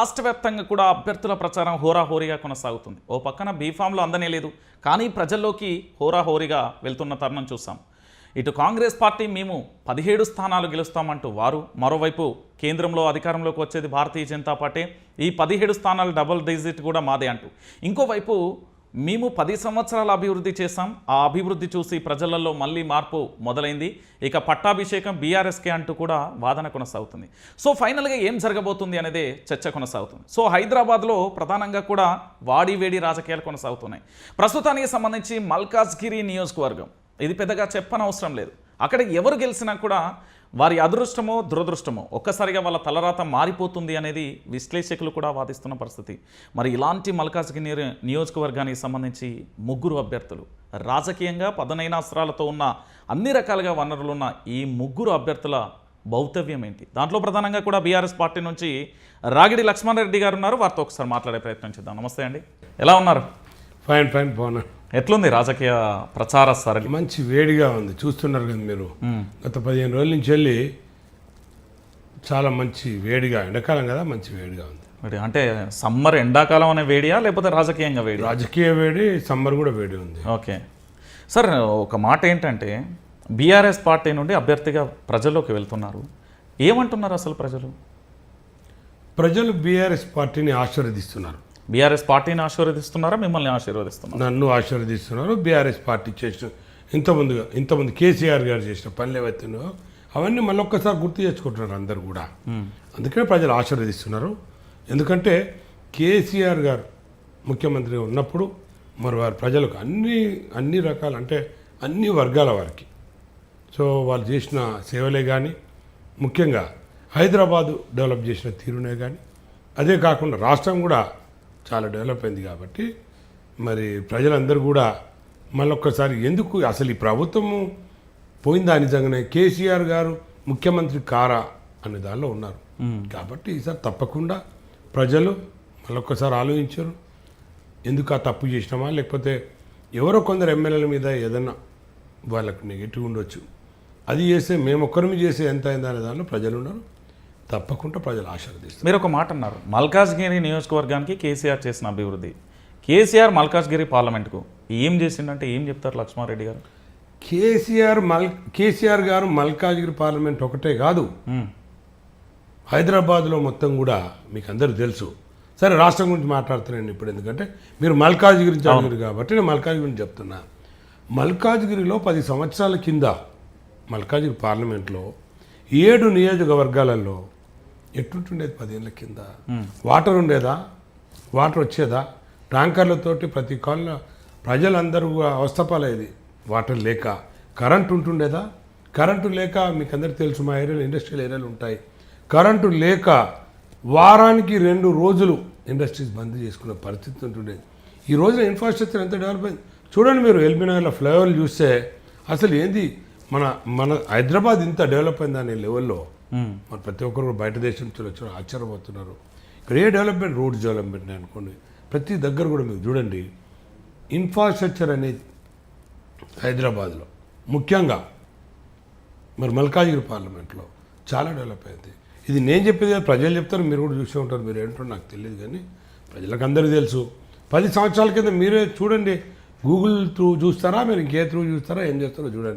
రాష్ట్ర వ్యాప్తంగా కూడా అభ్యర్థుల ప్రచారం హోరాహోరీగా కొనసాగుతుంది. ఓ పక్కన బీఫామ్లో అందనే లేదు కానీ ప్రజల్లోకి హోరాహోరీగా వెళ్తున్న తరుణం చూసాం ఇటు కాంగ్రెస్ పార్టీ మేము పదిహేడు స్థానాలు గెలుస్తామంటూ వారు మరోవైపు కేంద్రంలో అధికారంలోకి వచ్చేది భారతీయ జనతా పార్టీ. ఈ పదిహేడు స్థానాలు డబుల్ డిజిట్ కూడా మాదే అంటూ. ఇంకోవైపు మేము పది సంవత్సరాల అభివృద్ధి చేశాం. ఆ అభివృద్ధి చూసి ప్రజలలో మళ్ళీ మార్పు మొదలైంది. ఇక పట్టాభిషేకం బీఆర్ఎస్కే అంటూ కూడా వాదన కొనసాగుతుంది. సో ఫైనల్గా ఏం జరగబోతుంది అనేది చర్చ కొనసాగుతుంది. సో హైదరాబాద్లో ప్రధానంగా కూడా వాడివేడి రాజకీయాలు కొనసాగుతున్నాయి. ప్రస్తుతానికి సంబంధించి మల్కాజ్గిరి నియోజకవర్గం. ఇది పెద్దగా చెప్పనవసరం లేదు. అక్కడ ఎవరు గెలిచినా కూడా వారి అదృష్టమో దురదృష్టమో ఒక్కసారిగా వాళ్ళ తలరాత మారిపోతుంది అనేది విశ్లేషకులు కూడా వాదిస్తున్న పరిస్థితి. మరి ఇలాంటి మల్కాజ్గిరి నియోజకవర్గానికి సంబంధించి ముగ్గురు అభ్యర్థులు రాజకీయంగా పదనైనాస్త్రాలతో ఉన్న అన్ని రకాలుగా వనరులున్న ఈ ముగ్గురు అభ్యర్థుల భౌతవ్యం ఏంటి? దాంట్లో ప్రధానంగా కూడా బీఆర్ఎస్ పార్టీ నుంచి రాగిడి లక్ష్మణ్ రెడ్డి గారు ఉన్నారు. వారితో ఒకసారి మాట్లాడే ప్రయత్నం చేద్దాం. నమస్తే అండి. ఎలా ఉన్నారు? ఫైన్ ఫైన్ బాగున్నాను. ఎట్లుంది రాజకీయ ప్రచార సరళి? మంచి వేడిగా ఉంది. చూస్తున్నారు కదా మీరు. గత పదిహేను రోజుల నుంచి వెళ్ళి చాలా మంచి వేడిగా ఎండాకాలం కదా మంచి వేడిగా ఉంది. మరి అంటే సమ్మర్ ఎండాకాలం అనే వేడియా లేకపోతే రాజకీయంగా వేడి రాజకీయ వేడి సమ్మర్ కూడా వేడి ఉంది. ఓకే. సార్ ఒక మాట ఏంటంటే బీఆర్ఎస్ పార్టీ నుండి అభ్యర్థిగా ప్రజల్లోకి వెళ్తున్నారు. ఏమంటున్నారు అసలు ప్రజలు? ప్రజలు బీఆర్ఎస్ పార్టీని ఆశీర్వదిస్తున్నారు. బీఆర్ఎస్ పార్టీని ఆశీర్వదిస్తున్నారా? మిమ్మల్ని ఆశీర్వదిస్తున్నారా? నన్ను ఆశీర్వదిస్తున్నారు. బీఆర్ఎస్ పార్టీ చేసిన ఇంతమందిగా ఇంతమంది కేసీఆర్ గారు చేసిన పనులు ఏవైతున్నాయో అవన్నీ మళ్ళీ ఒక్కసారి గుర్తు చేసుకుంటున్నారు అందరు కూడా. అందుకనే ప్రజలు ఆశీర్వదిస్తున్నారు. ఎందుకంటే కేసీఆర్ గారు ముఖ్యమంత్రిగా ఉన్నప్పుడు మరి వారి ప్రజలకు అన్ని అన్ని రకాల అంటే అన్ని వర్గాల వారికి. సో వాళ్ళు చేసిన సేవలే కానీ ముఖ్యంగా హైదరాబాదు డెవలప్ చేసిన తీరునే కానీ అదే కాకుండా రాష్ట్రం కూడా చాలా డెవలప్ అయింది కాబట్టి మరి ప్రజలందరూ కూడా మళ్ళొక్కసారి ఎందుకు అసలు ఈ ప్రభుత్వము పోయిందా నిజంగానే? కేసీఆర్ గారు ముఖ్యమంత్రి కారా అనే దానిలో ఉన్నారు. కాబట్టి ఈసారి తప్పకుండా ప్రజలు మళ్ళొక్కసారి ఆలోచించారు. ఎందుకు ఆ తప్పు చేసినామా? లేకపోతే ఎవరో కొందరు ఎమ్మెల్యేల మీద ఏదన్నా వాళ్ళకు నెగిటివ్ ఉండొచ్చు. అది చేస్తే మేము ఒక్కరిమి చేసే ఎంత అయిందా అనే దానిలో ప్రజలు ఉన్నారు తప్పకుండా ప్రజలు ఆశీర్వదిస్తారు. మీరు ఒక మాట అన్నారు మల్కాజ్గిరి నియోజకవర్గానికి కేసీఆర్ చేసిన అభివృద్ధి. కేసీఆర్ మల్కాజ్గిరి పార్లమెంట్కు ఏం చేసిండంటే ఏం చెప్తారు లక్ష్మారెడ్డి గారు? కేసీఆర్ మల్ కేసీఆర్ గారు మల్కాజ్గిరి పార్లమెంట్ ఒకటే కాదు. హైదరాబాద్లో మొత్తం కూడా మీకు అందరూ తెలుసు. సరే రాష్ట్రం గురించి మాట్లాడుతున్నాను ఇప్పుడు ఎందుకంటే మీరు మల్కాజ్గిరి గురించి అడిగారు కాబట్టి నేను మల్కాజ్గిరి గురించి చెప్తున్నా. మల్కాజ్గిరిలో పది సంవత్సరాల కింద మల్కాజ్గిరి పార్లమెంట్లో ఏడు నియోజకవర్గాలలో ఎట్టుంటుండేది పదేళ్ళ కింద? వాటర్ ఉండేదా? వాటర్ వచ్చేదా? ట్యాంకర్లతోటి ప్రతి కాలంలో ప్రజలందరూ అవస్థపాలయ్యేది వాటర్ లేక. కరెంట్ ఉంటుండేదా? కరెంటు లేక మీకు అందరికీ తెలుసు మా ఏరియాలో ఇండస్ట్రియల్ ఏరియాలు ఉంటాయి. కరెంటు లేక వారానికి రెండు రోజులు ఇండస్ట్రీస్ బంద్ చేసుకునే పరిస్థితి ఉంటుండేది. ఈ రోజున ఇన్ఫ్రాస్ట్రక్చర్ ఎంత డెవలప్ అయింది? చూడండి మీరు ఎల్బీ ఫ్లైఓవర్ ఫ్లైఓవర్లు చూస్తే అసలు ఏంది మన మన హైదరాబాద్ ఇంత డెవలప్ అయింది అనే లెవెల్లో Hmm. మరి ప్రతి ఒక్కరు బయట దేశం నుంచి ఆశ్చర్యపోతున్నారు. ఇక్కడ ఏ డెవలప్మెంట్ రోడ్స్ డెవలప్మెంట్ అనుకోండి. ప్రతి దగ్గర కూడా మీరు చూడండి. ఇన్ఫ్రాస్ట్రక్చర్ అనేది హైదరాబాద్లో ముఖ్యంగా మరి మల్కాజ్గిరి పార్లమెంట్లో చాలా డెవలప్ అయింది. ఇది నేను చెప్పేది కాదు, ప్రజలు చెప్తారు మీరు కూడా చూసే ఉంటారు మీరు ఏంటో నాకు తెలియదు కానీ ప్రజలకు అందరికీ తెలుసు. పది సంవత్సరాల కింద మీరే చూడండి. గూగుల్ త్రూ చూస్తారా మీరు ఇంకే త్రూ చూస్తారా ఏం చేస్తారో చూడండి.